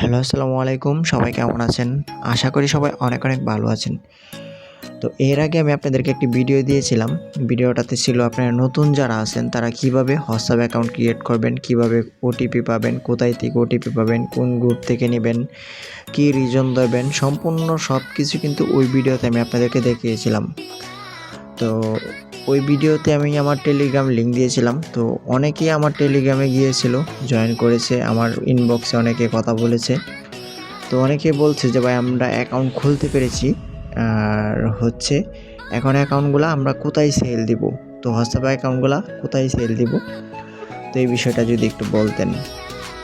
Hello, আসসালামু আলাইকুম। সবাই কেমন আছেন? আশা করি সবাই অনেক অনেক ভালো আছেন। তো এর আগে আমি আপনাদেরকে একটি ভিডিও দিয়েছিলাম। ভিডিওটাতে ছিল আপনারা নতুন যারা আছেন, তারা কীভাবে হোয়াটসঅ্যাপ অ্যাকাউন্ট ক্রিয়েট করবেন, কীভাবে ওটিপি পাবেন, কোথায় থেকে ওটিপি পাবেন, কোন গ্রুপ থেকে নেবেন, কী রিজন দেবেন, সম্পূর্ণ সব কিছু কিন্তু ওই ভিডিওতে আমি আপনাদেরকে দেখিয়েছিলাম। তো ওই ভিডিওতে আমি আমার টেলিগ্রাম লিঙ্ক দিয়েছিলাম। তো অনেকেই আমার টেলিগ্রামে গিয়েছিল জয়েন করেছে, আমার ইনবক্সে অনেকে কথা বলেছে। তো অনেকে বলছে যে, ভাই, আমরা অ্যাকাউন্ট খুলতে পেরেছি। আর হচ্ছে, এখন অ্যাকাউন্টগুলো আমরা কোথায় সেল দিব? তো হোয়াটসঅ্যাপ অ্যাকাউন্টগুলো কোথায় সেল দিব? তো এই বিষয়টা যদি একটু বলতেন।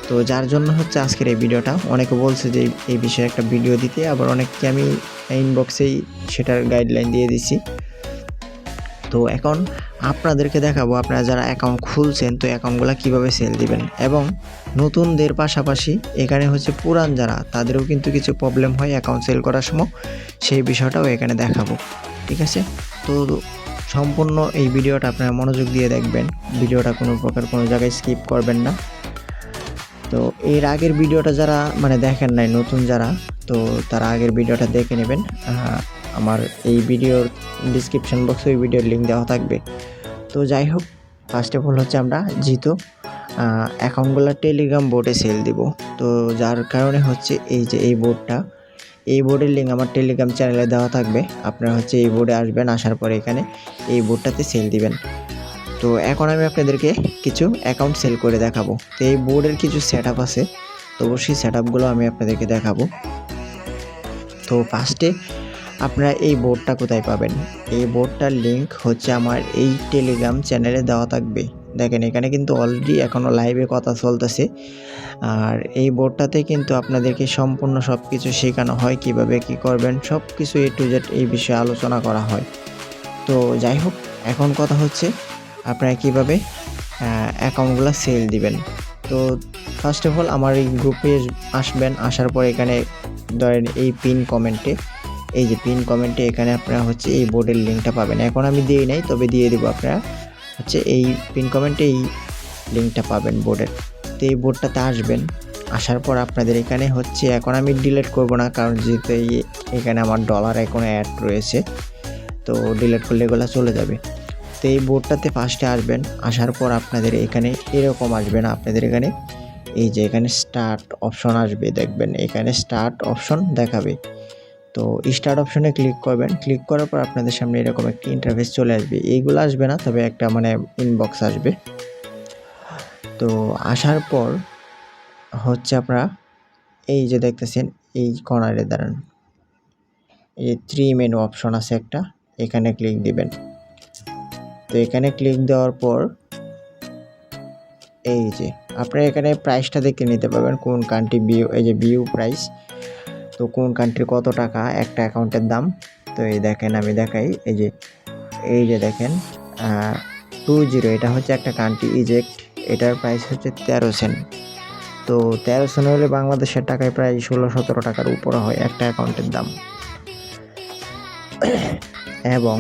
তো যার জন্য হচ্ছে আজকের এই ভিডিওটা, অনেকে বলছে যে, এই- বিষয়ে একটা ভিডিও দিতে, আবার অনেককে আমি ইনবক্সেই সেটার গাইডলাইন দিয়ে দিছি। তো এখন আপনাদেরকে দেখাবো, আপনারা যারা অ্যাকাউন্ট খুলছেন, তো অ্যাকাউন্টগুলো কীভাবে সেল দিবেন এবং নতুনদের পাশাপাশি এখানে হচ্ছে পুরান যারা, তাদেরও কিন্তু কিছু প্রবলেম হয় অ্যাকাউন্ট সেল করার সময়। সেই বিষয়টাও এখানে দেখাবো, ঠিক আছে? তো সম্পূর্ণ এই ভিডিওটা আপনারা মনোযোগ দিয়ে দেখবেন, ভিডিওটা কোনো প্রকার কোনো জায়গায় স্কিপ করবেন না। তো এর আগের ভিডিওটা যারা মানে দেখেন নাই নতুন যারা, তো তারা আগের ভিডিওটা দেখে নেবেন। আমার এই ভিডিওর ডিসক্রিপশন বক্সে ওই ভিডিওর লিঙ্ক দেওয়া থাকবে। তো যাই হোক ফার্স্ট অফ অল হচ্ছে আমরা জিতো। অ্যাকাউন্টগুলো টেলিগ্রাম বোর্ডে সেল দিব। তো যার কারণে হচ্ছে এই যে এই বোর্ডটা এই বোর্ডের লিঙ্ক আমার টেলিগ্রাম চ্যানেলে দেওয়া থাকবে। আপনারা হচ্ছে এই বোর্ডে আসবেন, আসার পরে এখানে এই বোর্ডটাতে সেল দিবেন। তো এখন আমি আপনাদেরকে কিছু অ্যাকাউন্ট সেল করে দেখাবো। তো এই বোর্ডের কিছু সেট আছে। তো সেই সেট আপগুলো আমি আপনাদেরকে দেখাবো। তো ফার্স্টে আপনারা এই বোর্ডটা কোথায় পাবেন? এই বোর্ডটার লিঙ্ক হচ্ছে আমার এই টেলিগ্রাম চ্যানেলে দেওয়া থাকবে। দেখেন, এখানে কিন্তু অলরেডি এখনও লাইভে কথা চলতেছে। আর এই বোর্ডটাতে কিন্তু আপনাদেরকে সম্পূর্ণ সব কিছু শেখানো হয়, কীভাবে কি করবেন সব কিছু এ টু জেড এই বিষয়ে আলোচনা করা হয়। তো যাই হোক, এখন কথা হচ্ছে আপনারা কীভাবে অ্যাকাউন্টগুলো সেল দিবেন। তো ফার্স্ট অফ অল আমার এই গ্রুপে আসবেন, আসার পর এখানে ধরেন এই পিন কমেন্টে এই যে পিন কমেন্টে এখানে আপনারা হচ্ছে এই বোর্ডের লিঙ্কটা পাবেন। এখন আমি দিই নাই, তবে দিয়ে দেবো আপনারা। হচ্ছে এই পিন কমেন্টে এই লিঙ্কটা পাবেন বোর্ডের তো এই বোর্ডটাতে আসবেন। আসার পর আপনাদের এখানে হচ্ছে এখন আমি ডিলিট করব না, কারণ যেহেতু এই এখানে আমার ডলার এখন অ্যাড রয়েছে, তো ডিলিট করলে এগুলো চলে যাবে। তো এই বোর্ডটাতে ফার্স্টে আসবেন, আসার পর আপনাদের এখানে এরকম আসবে না, আপনাদের এখানে এই যে এখানে স্টার্ট অপশন আসবে, দেখবেন এখানে স্টার্ট অপশন দেখাবে। তো স্টার্ট অপশনে ক্লিক করবেন। ক্লিক করার পর আপনাদের সামনে এরকম একটি ইন্টারফেস চলে আসবে। এইগুলো আসবে না, তবে একটা মানে ইনবক্স আসবে। তো আসার পর হচ্ছে আপনারা এই যে দেখতেছেন, এই কর্নারে দাঁড়ান। এই থ্রি মেনু অপশন আছে একটা, এখানে ক্লিক দিবেন। তো এখানে ক্লিক দেওয়ার পর এই যে, আপনারা এখানে প্রাইসটা দেখে নিতে পারবেন, কোন কান্ট্রি বিউ এই যে বিউ প্রাইস তো কোন কান্ট্রি কত টাকা একটা অ্যাকাউন্টের দাম? তো এই দেখেন, আমি দেখাই। এই যে এই যে দেখেন টু জিরো এটা হচ্ছে একটা কান্ট্রি ইজেক্ট এটার প্রাইস হচ্ছে তেরো সেন্ট তো তেরো সেন্ট হলে বাংলাদেশের টাকায় প্রায় ষোলো সতেরো টাকার উপরে হয় একটা অ্যাকাউন্টের দাম। এবং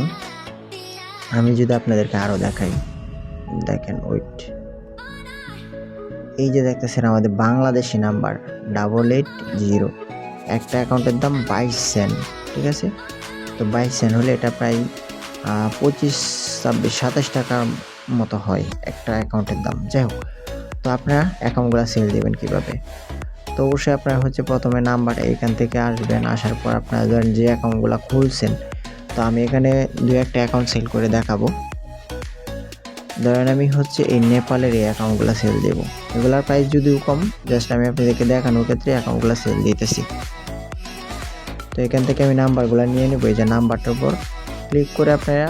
আমি যদি আপনাদেরকে আরও দেখাই, দেখেন ওইট এই যে দেখতেছেন আমাদের Bangladeshi number double eight zero একটা অ্যাকাউন্টের দাম বাইশ সেন্ট, ঠিক আছে? তো বাইশ সেন্ট হলে এটা প্রায় পঁচিশ, ছাব্বিশ, সাতাশ টাকার মতো হয় একটা অ্যাকাউন্টের দাম। যাই হোক, তো আপনারা অ্যাকাউন্টগুলো সেল দেবেন কীভাবে? তো অবশ্যই আপনার হচ্ছে প্রথমে নাম্বার এখান থেকে আসবেন, আসার পর আপনারা ধরেন যে অ্যাকাউন্টগুলো খুলছেন, তো আমি এখানে দু একটা অ্যাকাউন্ট সেল করে দেখাবো। ধরেন আমি হচ্ছে এই নেপালের এই অ্যাকাউন্টগুলো সেল দেবো। এগুলোর প্রাইস যদিও কম জাস্ট আমি আপনাদেরকে দেখানোর ক্ষেত্রে অ্যাকাউন্টগুলো সেল দিতেছি। তো এখান থেকে আমি নাম্বারগুলো নিয়ে নেব, এই যে নাম্বারটার উপর ক্লিক করে আপনারা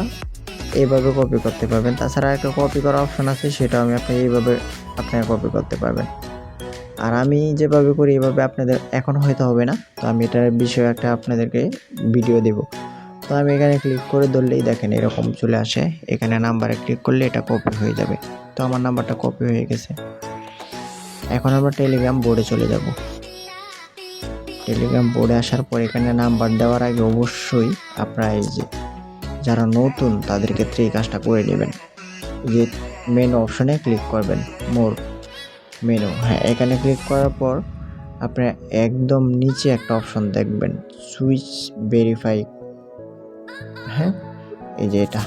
এইভাবে কপি করতে পারবেন। তাছাড়া একটা কপি করার অপশন আছে, সেটাও আমি আপনি এইভাবে আপনারা কপি করতে পারবেন। আর আমি যেভাবে করি এইভাবে আপনাদের এখন হয়তো হবে না, তো আমি এটার বিষয়ে একটা আপনাদেরকে ভিডিও দেব। তো আমি এখানে ক্লিক করে ধরলেই দেখেন এরকম চলে আসে। এখানে নাম্বারে ক্লিক করলে এটা কপি হয়ে যাবে। তো আমার নাম্বারটা কপি হয়ে গেছে। এখন আমরা টেলিগ্রাম বোর্ডে চলে যাব। টেলিগ্রাম বোর্ডে আসার পর এখানে নাম্বার দেওয়ার আগে অবশ্যই আপনারা এই যে যারা নতুন তাদের ক্ষেত্রে এই কাজটা করে নেবেন। যে মেন অপশনে ক্লিক করবেন মোর মেনু হ্যাঁ এখানে ক্লিক করার পর আপনারা একদম নিচে একটা অপশন দেখবেন সুইচ ভেরিফাই হ্যাঁ এই যে এটা।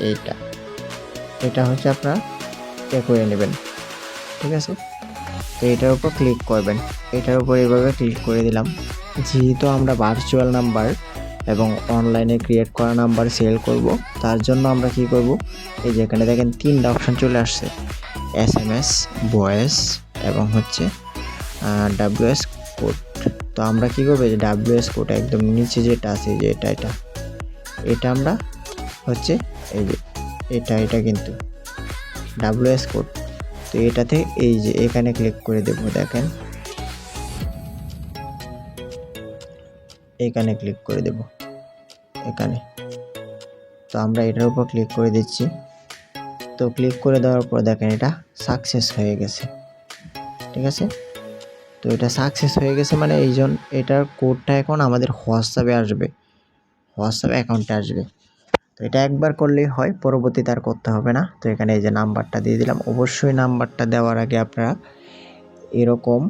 এইটা। এটা হচ্ছে আপনারা এ করে নেবেন। ঠিক আছে? তো এটার উপর ক্লিক করবেন। এটার উপর এভাবে ক্লিক করে দিলাম। যেহেতু আমরা ভার্চুয়াল নাম্বার এবং অনলাইনে ক্রিয়েট করা নাম্বার সেল করব, তার জন্য আমরা কি করব? এই যে এখানে দেখেন তিনটা অপশন চলে আসছে। এস এম এস ভয়েস এবং হচ্ছে ডাব্লিউএস কোড তো আমরা কী করব? যে ডাব্লিউএস কোড একদম নিচে যেটা আছে, যে এটা এটা। এটা আমরা হচ্ছে, এই যে, এটা এটা কিন্তু ডাব্লিউএস কোড তো এটাতে এই যে এখানে ক্লিক করে দেবো, দেখেন। এখানে ক্লিক করে দেব, এখানে। তো আমরা এটার উপর ক্লিক করে দিচ্ছি। তো ক্লিক করে দেওয়ার পর দেখেন এটা সাকসেস হয়ে গেছে, ঠিক আছে? তো এটা সাকসেস হয়ে গেছে মানে এই জন্য এটার কোডটা এখন আমাদের হোয়াটসঅ্যাপে আসবে। হোয়াটসঅ্যাপ অ্যাকাউন্টে আসবে। তো এটা একবার করলেই হয়, পরবর্তীতে আর করতে হবে না। তো এখানে এই যে নাম্বারটা দিয়ে দিলাম, অবশ্যই নাম্বারটা দেওয়ার আগে আপনারা এরকম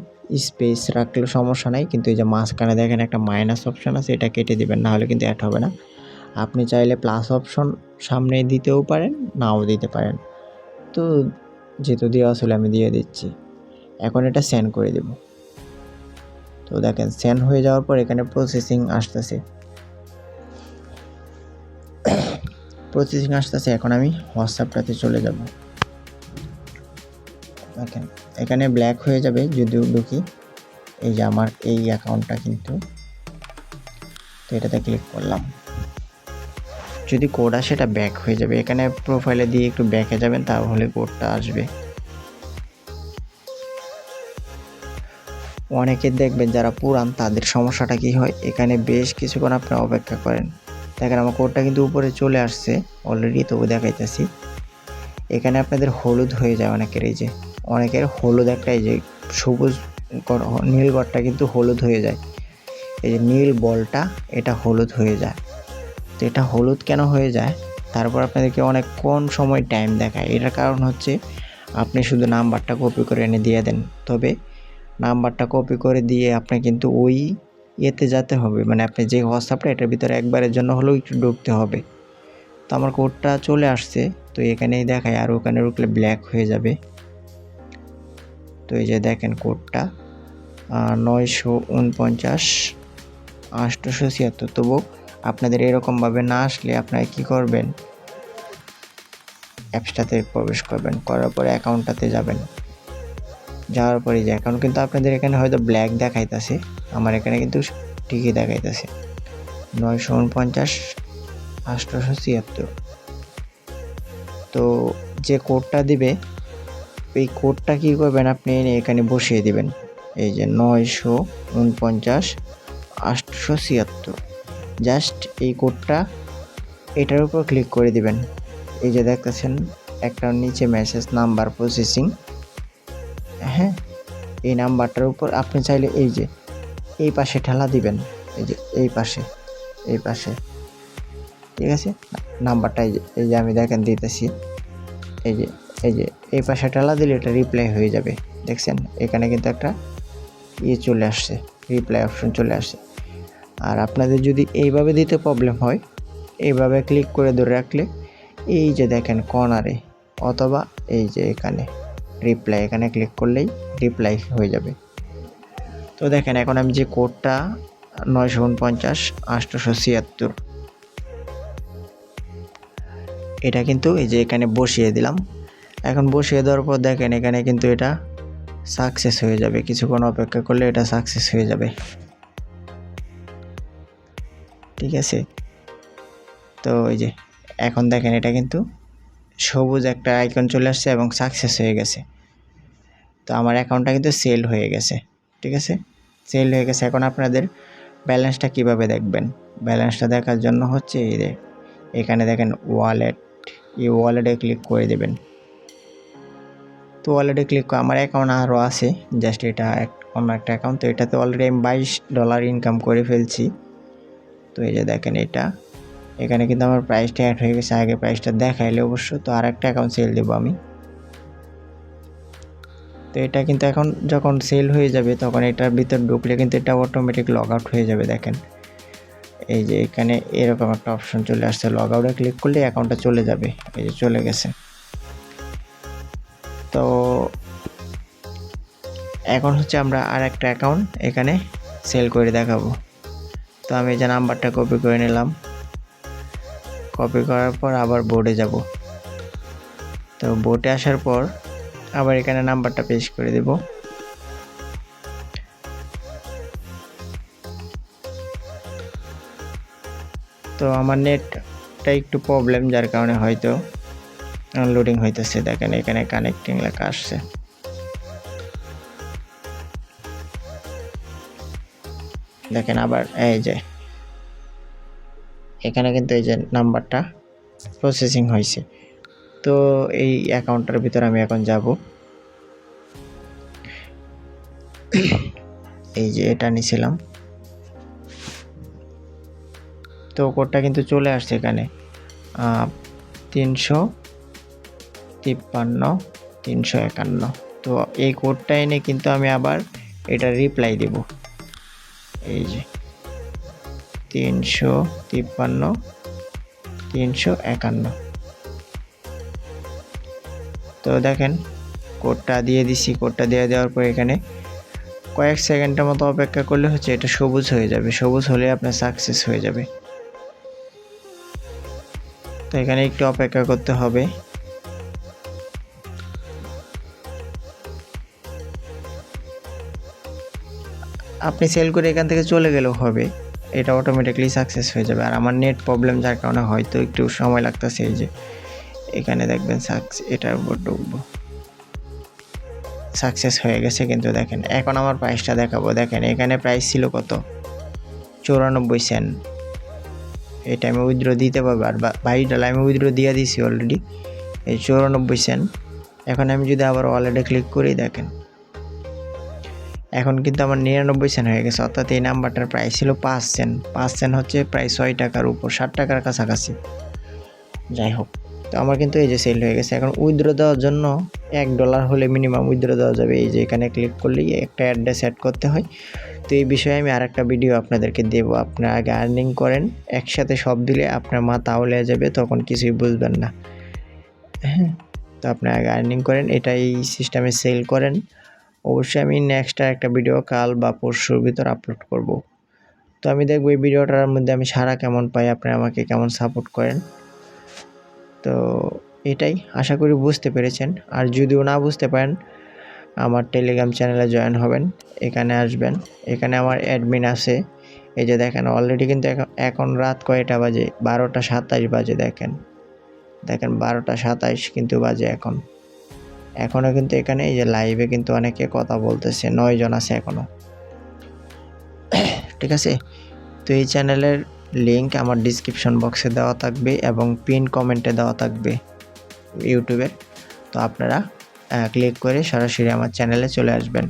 স্পেস রাখলে সমস্যা নাই, কিন্তু এই যে মাঝখানে দেখেন একটা মাইনাস অপশান আছে, এটা কেটে দেবেন, না হলে কিন্তু অ্যাড হবে না। আপনি চাইলে প্লাস অপশন সামনে দিতেও পারেন, নাও দিতে পারেন। তো যেহেতু দেওয়া আসলে আমি দিয়ে দিচ্ছি। এখন এটা সেন্ড করে দেব। তো দেখেন সেন্ড হয়ে যাওয়ার পর এখানে প্রসেসিং আসতেছে। প্রসেসিং আসতেছে, এখন আমি হোয়াটসঅ্যাপটাতে চলে যাব। দেখেন, এখানে ব্ল্যাক হয়ে যাবে যদিও ঢুকি। এই যে আমার এই অ্যাকাউন্টটা কিন্তু। তো এটাতে ক্লিক করলাম। যদি কোড আসে, এটা ব্যাক হয়ে যাবে। এখানে প্রোফাইলে দিয়ে একটু ব্যাকে যাবেন, তাহলে কোডটা আসবে। অনেকে দেখবেন যারা পুরান, তাদের সমস্যাটা কি হয়? এখানে বেশ কিছুক্ষণ আপনি অপেক্ষা করেন। দেখেন আমার কোডটা কিন্তু উপরে চলে আসছে অলরেডি তবু দেখাইতেছি। এখানে আপনাদের হলুদ হয়ে যায় অনেকের, এই যে অনেকের হলুদ একটা, এই যে সবুজ নীল গড়টা কিন্তু হলুদ হয়ে যায়। এই যে নীল বলটা, এটা হলুদ হয়ে যায়। তো এটা হলুদ কেন হয়ে যায়? তারপর আপনাদেরকে অনেক কম সময় টাইম দেখায়। এটার কারণ হচ্ছে আপনি শুধু নাম্বারটা কপি করে এনে দিয়ে দেন। তবে নাম্বারটা কপি করে দিয়ে আপনি কিন্তু ওই ইয়েতে যেতে হবে। মানে আপনি যে হোয়াটসঅ্যাপটা এটার ভিতরে একবারের জন্য হলেও একটু ঢুকতে হবে। তো আমার কোডটা চলে আসছে। তো এখানেই দেখায় আর ওখানে ঢুকলে ব্ল্যাক হয়ে যাবে। তো এই যে দেখেন কোডটা। নয়শো উনপঞ্চাশ আটশোশো ছিয়াত্তর। তবু আপনাদের এরকমভাবে না আসলে আপনারা কী করবেন? অ্যাপসটাতে প্রবেশ করবেন, করার পরে অ্যাকাউন্টটাতে যাবেন। যাওয়ার পরে যে অ্যাকাউন্ট কিন্তু আপনাদের এখানে হয়তো ব্ল্যাক দেখাইতেছে। আমার এখানে কিন্তু ঠিকই দেখাইতেছে। নয়শো উনপঞ্চাশ, আটশোশো ছিয়াত্তর। তো যে কোডটা দিবে, এই কোডটা কী করবেন আপনি? এখানে বসিয়ে দিবেন। এই যে নয়শো উনপঞ্চাশ আটশো ছিয়াত্তর। জাস্ট এই কোডটা এটার উপর ক্লিক করে দিবেন। এই যে দেখতেছেন, একটা নিচে মেসেজ নাম্বার প্রসেসিং হ্যাঁ এই নাম্বারটার উপর আপনি চাইলে এই যে, এই পাশে ঠেলা দিবেন। এই যে, এই পাশে এই পাশে। ঠিক আছে? নাম্বারটা এই যে এই যে আমি দেখেন দিতেছি। এই যে এই যে, এই পাশে ঠেলা দিলে এটা রিপ্লাই হয়ে যাবে। দেখছেন? এখানে কিন্তু একটা ইয়ে চলে আসছে রিপ্লাই অপশন চলে আসছে। আর আপনাদের যদি এইভাবে দিতে প্রবলেম হয়, এইভাবে ক্লিক করে ধরে রাখলে, এই যে দেখেন কর্নারে অথবা এই যে এখানে। রিপ্লাই এখানে ক্লিক করলেই রিপ্লাই হয়ে যাবে। তো দেখেন, এখন আমি যে কোডটা নয়শো উনপঞ্চাশ আটশোশো ছিয়াত্তর এটা কিন্তু এই যে এখানে বসিয়ে দিলাম। এখন বসিয়ে দেওয়ার পর দেখেন, এখানে কিন্তু এটা সাকসেস হয়ে যাবে। কিছুক্ষণ অপেক্ষা করলে এটা সাকসেস হয়ে যাবে। ঠিক আছে? তো এই যে, এখন দেখেন, এটা কিন্তু সবুজ একটা আইকন চলে আসছে এবং সাকসেস হয়ে গেছে। তো আমার অ্যাকাউন্টটা কিন্তু সেল হয়ে গেছে, ঠিক আছে? সেল হয়ে গেছে। এখন আপনাদের ব্যালেন্সটা কীভাবে দেখবেন? ব্যালেন্সটা দেখার জন্য হচ্ছে এই যে, এখানে দেখেন ওয়ালেট এই ওয়ালেটে ক্লিক করে দেবেন। তো ওয়ালেটে ক্লিক আমার অ্যাকাউন্ট আরও আছে জাস্ট এটা অন্য একটা অ্যাকাউন্ট তো এটাতে অলরেডি আমি বাইশ ডলার ইনকাম করে ফেলছি। তো এই যে দেখেন এটা। এখানে কিন্তু আমার প্রাইসটা অ্যাড হয়ে গেছে, আগে প্রাইসটা দেখাইলে অবশ্য, তো আর একটা অ্যাকাউন্ট সেল দেবো আমি। তো এটা কিন্তু এখন যখন সেল হয়ে যাবে, তখন এটার ভিতর ঢুকলে কিন্তু এটা অটোমেটিক লগ আউট হয়ে যাবে, দেখেন। এই যে এখানে এরকম একটা অপশন চলে আসছে লগ আউটে ক্লিক করলে অ্যাকাউন্টটা চলে যাবে, এই যে চলে গেছে। তো এখন হচ্ছে আমরা আর একটা অ্যাকাউন্ট এখানে সেল করে দেখাবো। তো আমি যে নাম্বারটা কপি করে নিলাম কপি করার পর আবার বোর্ডে যাব। তো বোর্ডে আসার পর আবার এখানে নাম্বারটা পেশ করে দেব। তো আমার নেটটা একটু প্রবলেম যার কারণে হয়তো আনলোডিং হইতেছে। দেখেন এখানে কানেক্টিং লেখা আসছে। দেখেন আবার, এই যে এখানে কিন্তু এই যে নাম্বারটা প্রসেসিং হয়েছে। তো এই অ্যাকাউন্টটার ভিতরে আমি এখন যাব। এই যে এটা নিছিলাম। তো কোডটা কিন্তু চলে আসছে এখানে। তিনশো তিপ্পান্ন, তিনশো একান্ন। তো এই কোডটা এনে কিন্তু আমি আবার এটা রিপ্লাই দেব। এই যে। তিনশো তিপ্পান্ন, তিনশো একান্ন। তো দেখেন, কোডটা দিয়ে দিছি, কোডটা দিয়ে দেওয়ার পর এখানে কয়েক সেকেন্ডের মতো অপেক্ষা করলে হচ্ছে এটা সবুজ হয়ে যাবে। সবুজ হলে আপনার সাকসেস হয়ে যাবে। তো এখানে একটু অপেক্ষা করতে হবে। আপনি সেল করে এখান থেকে চলে গেলেও হবে। এটা অটোমেটিকলি সাকসেস হয়ে যাবে। আর আমার নেট প্রবলেম যার কারণে হয়তো একটু সময় লাগতেছে এই যে, এখানে দেখবেন সাকস এটার উপর ঢুকবো। সাকসেস হয়ে গেছে কিন্তু দেখেন, এখন আমার প্রাইসটা দেখাবো। দেখেন, এখানে প্রাইস ছিল কত? চৌরানব্বই সেন্ট এটা আমি উইথড্র দিতে পারব। আর বাইশ ডলার আমি উইথড্র দিয়ে দিছি অলরেডি এই চৌরানব্বই সেন্ট এখন আমি যদি আবার ওয়ালেটে ক্লিক করি, দেখেন। এখন কিন্তু আমার নিরানব্বই সেন্ট হয়ে গেছে, অর্থাৎ এই নাম্বারটার প্রাইস ছিল পাঁচ সেন্ট পাঁচ সেন্ট হচ্ছে প্রায় ছয় টাকার উপর, ষাট টাকার কাছাকাছি। যাই হোক, তো আমার কিন্তু এই যে সেল হয়ে গেছে। এখন উইথড্র দেওয়ার জন্য এক ডলার হলে মিনিমাম উইথড্র দেওয়া যাবে। এই যে এখানে ক্লিক করলেই একটা অ্যাড্রেস অ্যাড করতে হয়। তো এই বিষয়ে আমি আর একটা ভিডিও আপনাদেরকে দেব। আপনারা আগে আর্নিং করেন, একসাথে সব দিলে আপনার মা তাহলে যাবে, তখন কিছুই বুঝবেন না। হ্যাঁ তো আপনি আগে আর্নিং করেন, এটাই সিস্টেমে সেল করেন। অবশ্যই আমি নেক্সট একটা ভিডিও কাল বা পরশুর ভিতর আপলোড করব। তো আমি দেখব এই ভিডিওটার মধ্যে আমি সারা কেমন পাই আপনি আমাকে কেমন সাপোর্ট করেন। তো এটাই, আশা করি বুঝতে পেরেছেন। আর যদিও না বুঝতে পারেন, আমার টেলিগ্রাম চ্যানেলে জয়েন হবেন, এখানে আসবেন। এখানে আমার অ্যাডমিন আছে। এই যে দেখেন অলরেডি কিন্তু এখন রাত কয়টা বাজে? বারোটা সাতাশ বাজে দেখেন। দেখেন, বারোটা সাতাইশ কিন্তু বাজে এখন। এখনও কিন্তু এখানে এই যে লাইভে কিন্তু অনেকে কথা বলতেছে, নয় জন আছে এখনও ঠিক আছে? তো এই চ্যানেলের লিঙ্ক আমার ডিসক্রিপশন বক্সে দেওয়া থাকবে এবং পিন কমেন্টে দেওয়া থাকবে ইউটিউবের। তো আপনারা ক্লিক করে সরাসরি আমার চ্যানেলে চলে আসবেন।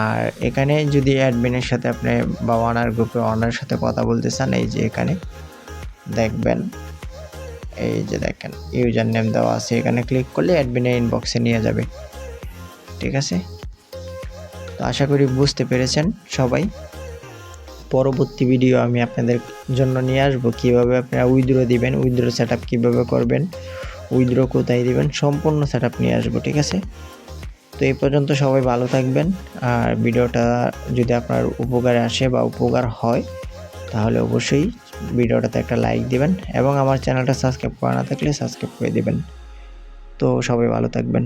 আর এখানে যদি অ্যাডমিনের সাথে আপনি বা ওনার গ্রুপে ওনার সাথে কথা বলতে চান, এই যে এখানে দেখবেন। এই যে দেখেন ইউজার নেম দেওয়া আছে। এখানে ক্লিক করলে অ্যাডমিনের ইনবক্সে নিয়ে যাবে। ঠিক আছে? তো আশা করি বুঝতে পেরেছেন সবাই। পরবর্তী ভিডিও আমি আপনাদের জন্য নিয়ে আসব। কীভাবে আপনারা উইথড্র দিবেন উইথড্র সেট আপ কীভাবে করবেন উইথড্র কোথায় দিবেন, সম্পূর্ণ সেট আপ নিয়ে আসব। ঠিক আছে? তো এই পর্যন্ত সবাই ভালো থাকবেন। আর ভিডিওটা যদি আপনার উপকারে আসে বা উপকার হয়, তাহলে অবশ্যই ভিডিওটাতে একটা লাইক দিবেন এবং আমার চ্যানেলটা সাবস্ক্রাইব করা না থাকলে সাবস্ক্রাইব করে দিবেন। তো সবাই ভালো থাকবেন।